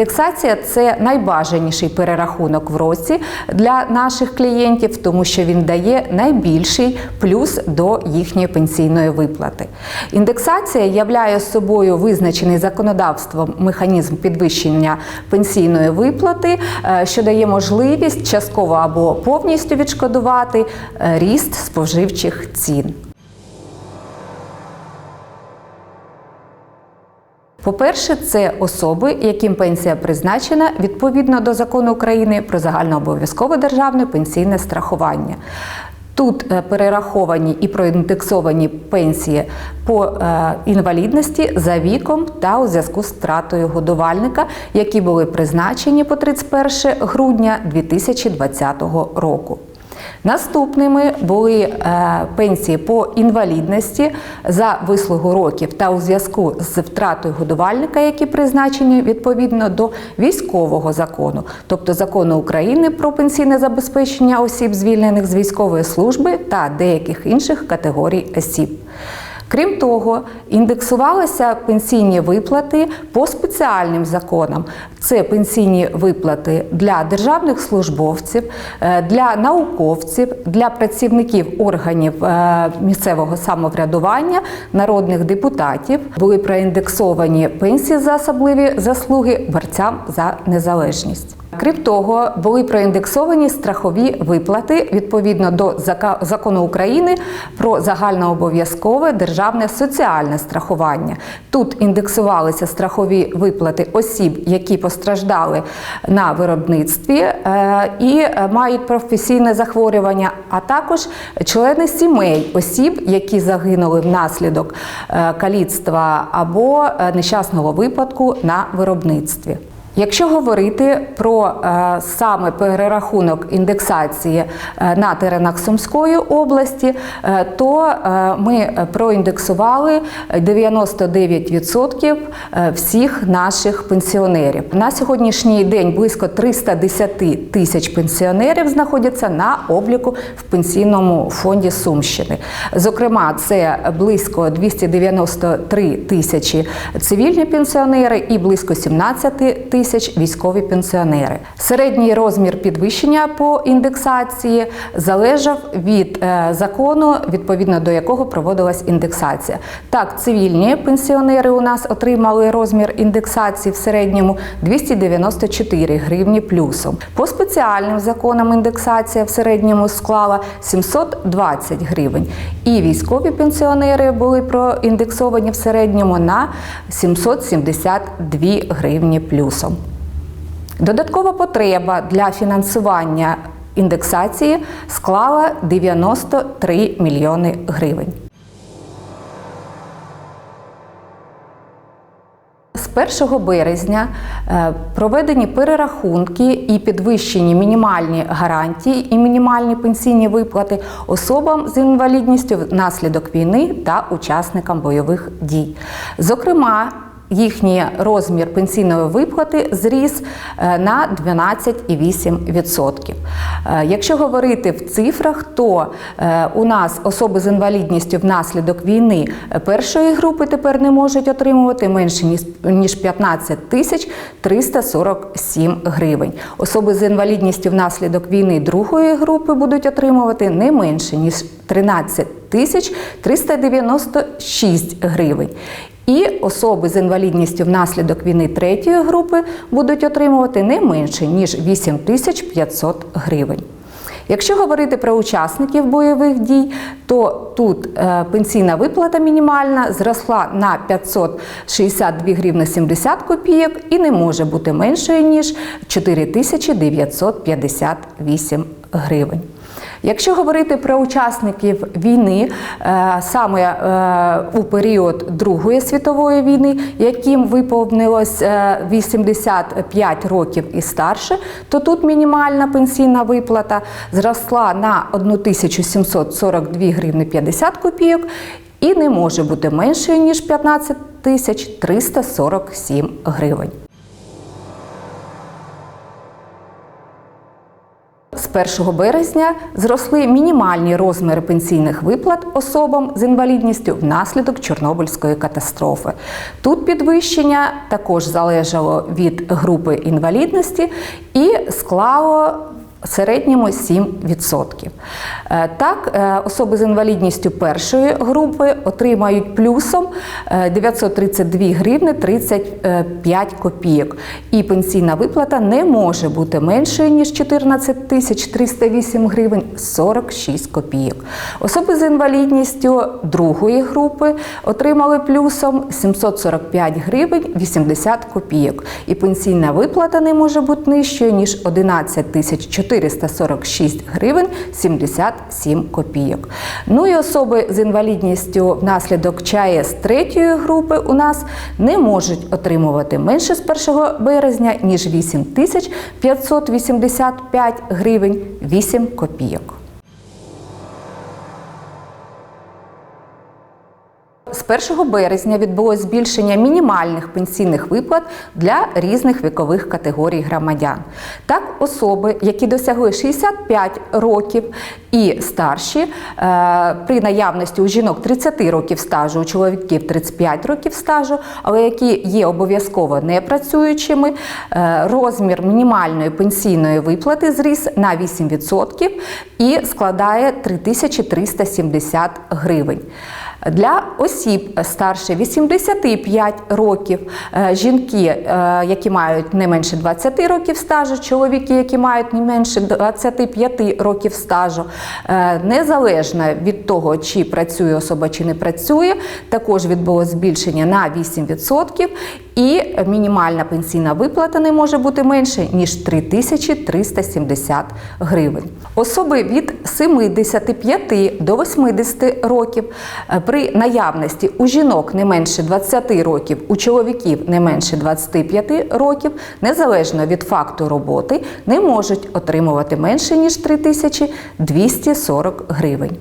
Індексація це найбажаніший перерахунок в році для наших клієнтів, тому що він дає найбільший плюс до їхньої пенсійної виплати. Індексація являє собою визначений законодавством механізм підвищення пенсійної виплати, е, що дає можливість частково або повністю відшкодувати е, ріст споживчих цін. По-перше, це особи, яким пенсія призначена відповідно до закону України про загальнообов'язкове державне пенсійне страхування. Тут е, перераховані і проіндексовані пенсії по е, інвалідності за віком та у зв'язку з втратою годувальника, які були призначені по 31 грудня 2020 року. Наступними були е, пенсії по інвалідності за вислугу років та у зв'язку з втратою годувальника, які призначені відповідно до військового закону, тобто закону України про пенсійне забезпечення осіб, звільнених з військової служби та деяких інших категорій осіб. Крім того, індексувалися пенсійні виплати по спеціальним законам. Це пенсійні виплати для державних службовців, е, для науковців, для працівників органів е, місцевого самоврядування, народних депутатів. Були проіндексовані пенсії за особливі заслуги борцям за незалежність. Крім того, були проіндексовані страхові виплати відповідно до закону України про загальнообов'язкове державне соціальне страхування. Тут індексувалися страхові виплати осіб, які постраждали на виробництві е, і е, мають професійне захворювання, а також члени сімей осіб, які загинули внаслідок е, каліцтва або нещасного випадку на виробництві. Якщо говорити про е, саме перерахунок індексації е, на теренах Сумської області, е, то ми проіндексували 99% е, всіх наших пенсіонерів. На сьогоднішній день близько 310 тисяч пенсіонерів знаходяться на обліку в пенсійному фонді Сумщини. Зокрема, це близько 293 тисячі цивільні пенсіонери і близько 17 тисяч військові пенсіонери. Середній розмір підвищення по індексації залежав від е, закону, відповідно до якого проводилась індексація. Так, цивільні пенсіонери у нас отримали розмір індексації в середньому 294 гривні плюсом. По спеціальним законам індексація в середньому склала 720 гривень. І військові пенсіонери були проіндексовані в середньому на 772 гривні плюсом. Додаткова потреба для фінансування індексації склала 93 мільйони гривень. З 1 березня е, проведені перерахунки і підвищені мінімальні гарантії і мінімальні пенсійні виплати особам з інвалідністю внаслідок війни та учасникам бойових дій. Зокрема, їхній розмір пенсійної виплати зріс е, на 12,8%. Е, Якщо говорити в цифрах, то е, у нас особи з інвалідністю внаслідок війни першої групи тепер не можуть отримувати менше ніж- ніж 15 тисяч 347 гривень. Особи з інвалідністю внаслідок війни другої групи будуть отримувати не менше ніж 13 тисяч 396 гривень. І особи з інвалідністю внаслідок війни третьої групи будуть отримувати не менше ніж 8500 гривень. Якщо говорити про учасників бойових дій, то тут е, пенсійна виплата мінімальна зросла на 562 гривни 70 копійок і не може бути меншою ніж 4958 гривень. Якщо говорити про учасників війни, е, саме е, у період Другої світової війни, яким виповнилось е, 85 років і старше, то тут мінімальна пенсійна виплата зросла на 1742 гривни 50 копійок і не може бути меншою ніж 15 тисяч 347 гривень. З з 1 березня зросли мінімальні розміри пенсійних виплат особам з інвалідністю внаслідок Чорнобильської катастрофи. Тут підвищення також залежало від групи інвалідності і склало середньому 7%. Е, Так, е, особи з інвалідністю першої групи отримають плюсом е, 932 гривни 35 копійок. І пенсійна виплата не може бути меншою, ніж 14 тисяч 308 гривень 46 копійок. Особи з інвалідністю другої групи отримали плюсом 745 гривень 80 копійок. І пенсійна виплата не може бути нижчою, ніж 11 тисяч 446 гривень 77 копійок. Ну і особи з інвалідністю внаслідок ЧАЕС третьої групи у нас не можуть отримувати менше з 1 березня, ніж 8 тисяч 585 гривень 8 копійок. З 1 березня відбулось збільшення мінімальних пенсійних виплат для різних вікових категорій громадян. Так, особи, які досягли 65 років і старші, е, при наявності у жінок 30 років стажу, у чоловіків 35 років стажу, але які є обов'язково непрацюючими, е, розмір мінімальної пенсійної виплати зріс на 8% і складає 3370 гривень. Для осіб старше 85 років, е, жінки, е, які мають не менше 20 років стажу, чоловіки, які мають не менше 25 років стажу, е, незалежно від того, чи працює особа, чи не працює, також відбулось збільшення на 8%. І мінімальна пенсійна виплата не може бути менше ніж 3370 гривень. Особи від 75 до 80 років е, при наявності у жінок не менше 20 років, у чоловіків не менше 25 років, незалежно від факту роботи, не можуть отримувати менше ніж 3240 гривень.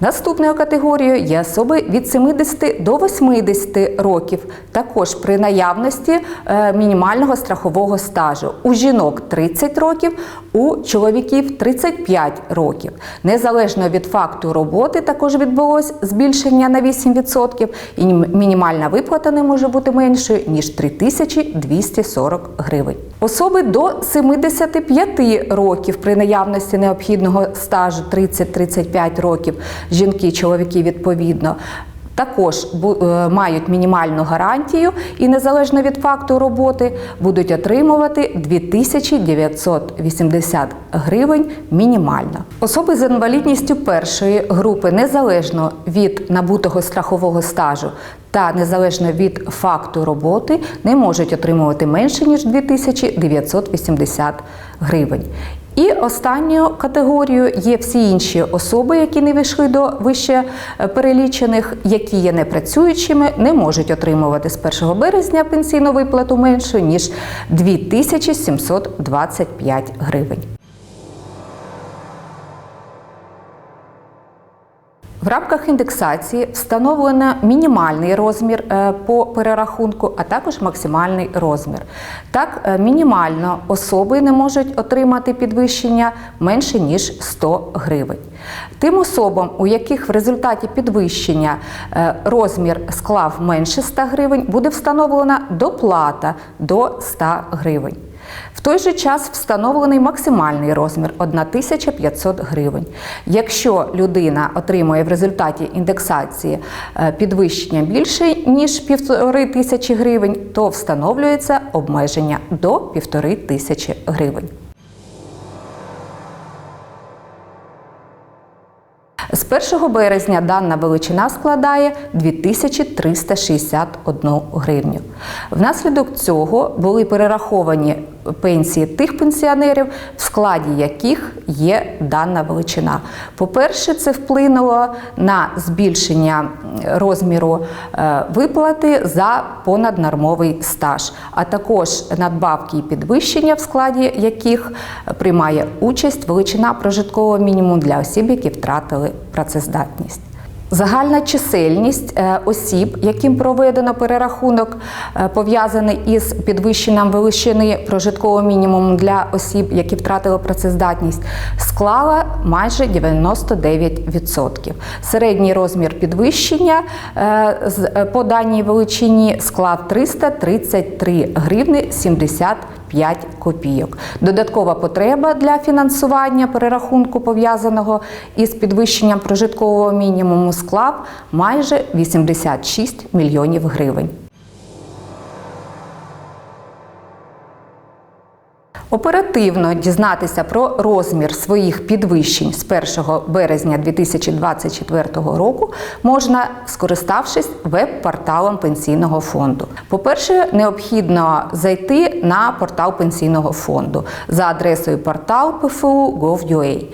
Наступною категорією є особи від 70 до 80 років, також при наявності е, мінімального страхового стажу. У жінок 30 років, у чоловіків 35 років. Незалежно від факту роботи, також відбулось збільшення на 8%, і мінімальна виплата не може бути меншою, ніж 3240 гривень. Особи до 75 років при наявності необхідного стажу 30-35 років, жінки, чоловіки відповідно. Також е, мають мінімальну гарантію і незалежно від факту роботи будуть отримувати 2980 гривень мінімально. Особи з інвалідністю першої групи незалежно від набутого страхового стажу та незалежно від факту роботи не можуть отримувати менше ніж 2980 гривень. І останньою категорією є всі інші особи, які не вийшли до вище е, перелічених, які є непрацюючими, не можуть отримувати з 1 березня пенсійну виплату меншу ніж 2725 гривень. В рамках індексації встановлено мінімальний розмір е, по перерахунку, а також максимальний розмір. Так, е, мінімально особи не можуть отримати підвищення менше ніж 100 гривень. Тим особам, у яких в результаті підвищення е, розмір склав менше 100 гривень, буде встановлена доплата до 100 гривень. В той же час встановлений максимальний розмір 1500 гривень. Якщо людина отримує в результаті індексації е, підвищення більше ніж 1500 гривень, то встановлюється обмеження до 1500 гривень. З 1 березня дана величина складає 2361 гривню. Внаслідок цього були перераховані пенсії тих пенсіонерів, в складі яких є дана величина. По-перше, це вплинуло на збільшення розміру е, виплати за понаднормовий стаж, а також надбавки і підвищення, в складі яких приймає участь величина прожиткового мінімуму для осіб, які втратили працездатність. Загальна чисельність е, осіб, яким проведено перерахунок, е, пов'язаний із підвищенням величини прожиткового мінімуму для осіб, які втратили працездатність, склала майже 99%. Середній розмір підвищення е, по даній величині склав 333 гривни 75 копійок. Додаткова потреба для фінансування перерахунку пов'язаного із підвищенням прожиткового мінімуму склав майже 86 мільйонів гривень. Оперативно дізнатися про розмір своїх підвищень з 1 березня 2024 року можна, скориставшись веб-порталом пенсійного фонду. По-перше, необхідно зайти на портал пенсійного фонду за адресою портал pfu.gov.ua.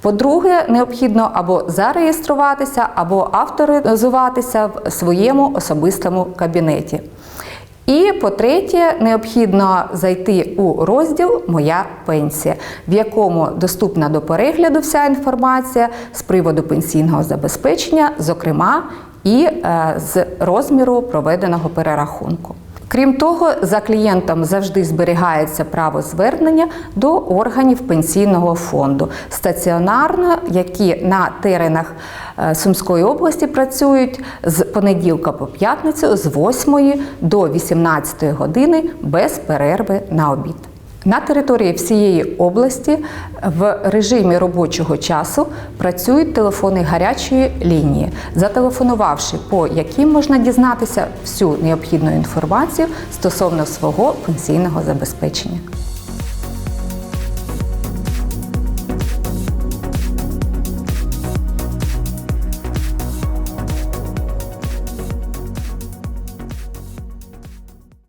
По-друге, необхідно або зареєструватися, або авторизуватися в своєму особистому кабінеті. І по-третє, необхідно зайти у розділ Моя пенсія, в якому доступна до перегляду вся інформація з приводу пенсійного забезпечення, зокрема і е, з розміру проведеного перерахунку. Крім того, за клієнтом завжди зберігається право звернення до органів пенсійного фонду стаціонарно, які на теренах е, Сумської області працюють з понеділка по п'ятницю з 8 до 18 години без перерви на обід. На території всієї області в режимі робочого часу працюють телефони гарячої лінії, зателефонувавши по яким можна дізнатися всю необхідну інформацію стосовно свого пенсійного забезпечення.